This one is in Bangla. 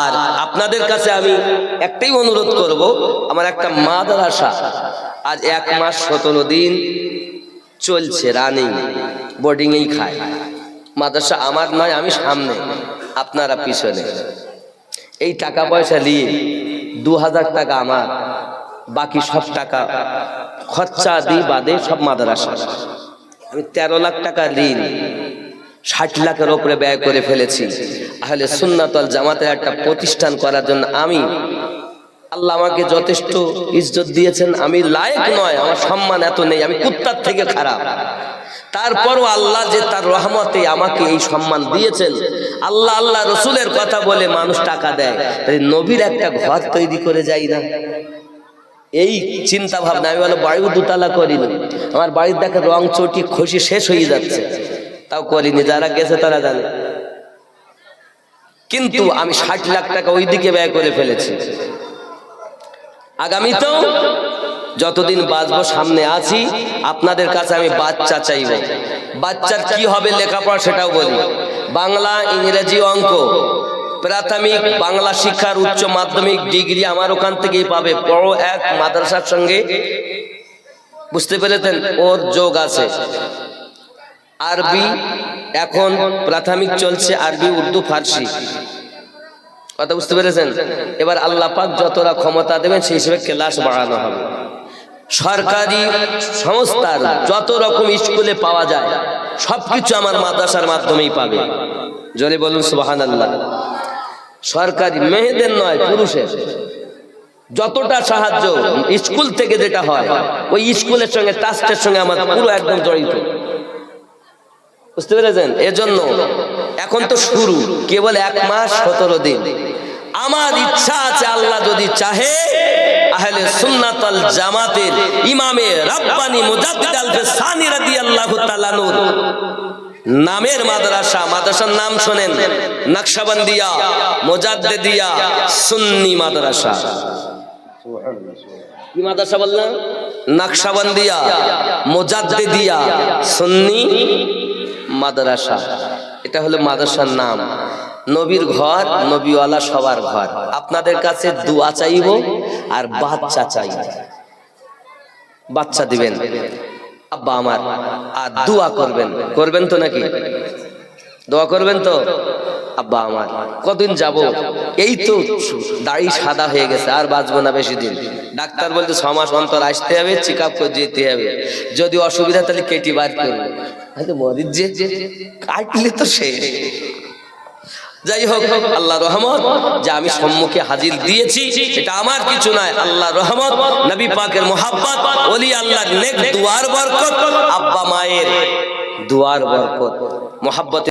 আর আপনাদের কাছে আমি একটাই অনুরোধ করব, আমার একটা মাদ্রাসা আজ এক মাস সতেরো দিন চলছে রানিং বোর্ডিংয়েই খায়। মাদ্রাসা আমার নয়, আমি সামনে, আপনারা পিছনে। এই টাকা পয়সা নিয়ে দু হাজার টাকা আমার, বাকি সব টাকা খরচা দিই বাদে সব মাদ্রাসা। আমি তেরো লাখ টাকা ঋণ ষাট লাখের ওপরে ব্যয় করে ফেলেছি। তাহলে সুন্নাতল জামাতের একটা প্রতিষ্ঠান করার জন্য আমি আল্লাহ আমাকে যথেষ্ট ইজ্জত দিয়েছেন। আমি লায়ক নয়, আমার সম্মান এত নেই, আমি কুত্তার থেকে খারাপ। তারপরও আল্লাহ যে তার রহমতে আমাকে এই সম্মান দিয়েছেন, আল্লাহ আল্লাহ রসুলের কথা বলে মানুষ টাকা দেয়, তাই নবীর একটা ঘর তৈরি করে যাই না। এই চিন্তা ভাবনা আমি বলো বায়ু দুতলা করিনি, আমার বাড়ির দেখে রং চটি খসি শেষ হয়ে যাচ্ছে। তাও করিনি যারা গেছে তারা জানে। কিন্তু আমি ষাট লাখ টাকা ওই দিকে ব্যয় করে ফেলেছি। আগামীতেও যতদিন বাঁচবো সামনে আছি আপনাদের কাছে আমি বাচ্চা চাইব। বাচ্চার কি হবে লেখাপড়া সেটাও বলি। বাংলা ইংরেজি অঙ্ক প্রাথমিক বাংলা শিক্ষার উচ্চ মাধ্যমিক ডিগ্রি আমার ওখান থেকেই পাবে। বড় এক মাদ্রাসার সঙ্গে। বুঝতে পেরেছেন? ওর যোগ আছে। আরবি এখন প্রাথমিক চলছে আরবি, উর্দু, ফার্সি। কথা বুঝতে পেরেছেন? এবার আল্লাহ পাক যতটা ক্ষমতা দেবেন সেই হিসেবে ক্লাস বাড়ানো হবে। সরকারি সংস্থার যত রকম স্কুলে পাওয়া যায়, সবকিছু আমার মাদ্রাসার মাধ্যমেই পাবে। জোরে বলুন সুবাহান আল্লাহ সরকারি মেয়েদের নয়, পুরুষের। যতটা সাহায্য স্কুল থেকে যেটা হয়, ওই স্কুলের সঙ্গে ট্রাস্টের সঙ্গে আমার পুরো একদম জড়িত। বুঝতে পেরেছেন? এজন্য এখন তো শুরু, কেবল এক মাস, সতেরো দিন। আমার ইচ্ছা আছে আল্লাহ যদি চাহে সুন্নাতাল ইমামে নামের মাদ্রাসা, মাদ্রাসার নাম শোনেন, নকশবন্দিয়া, মুজাদ্দিদিয়া, সুন্নি মাদ্রাসা। সুন্নি মাদ্রাসা। এটা হলো মাদ্রাসার নাম। নবীর ঘর, নবীওয়ালা সবার ঘর। আপনাদের কাছে দোয়া চাইব আর বাচ্চা চাইব বাচ্চা দিবেন। আব্বা আমার, আর দোয়া করবেন। করবেন তো নাকি? দোয়া করবেন তো? আব্বা আমার, কদিন যাব? এই তো দাড়ি সাদা হয়ে গেছে, আর বাঁচবো না বেশি দিন। ডাক্তার বলতে ছ মাস অন্তর আসতে হবে চেক আপ করে যেতে হবে। যদি অসুবিধা তাহলে কেটে বার করবে। কাটলে তো শেষ যাই হোক আল্লাহ রহমত, যে আমি সম্মুখে হাজির দিয়েছি এটা আমার কিছু নয় আল্লাহ রহমত, নবী পাকের মোহাব্বত অলি আল্লাহ দুয়ার বরকত, আব্বা মায়ের দুয়ার বরকত মোহাব্বত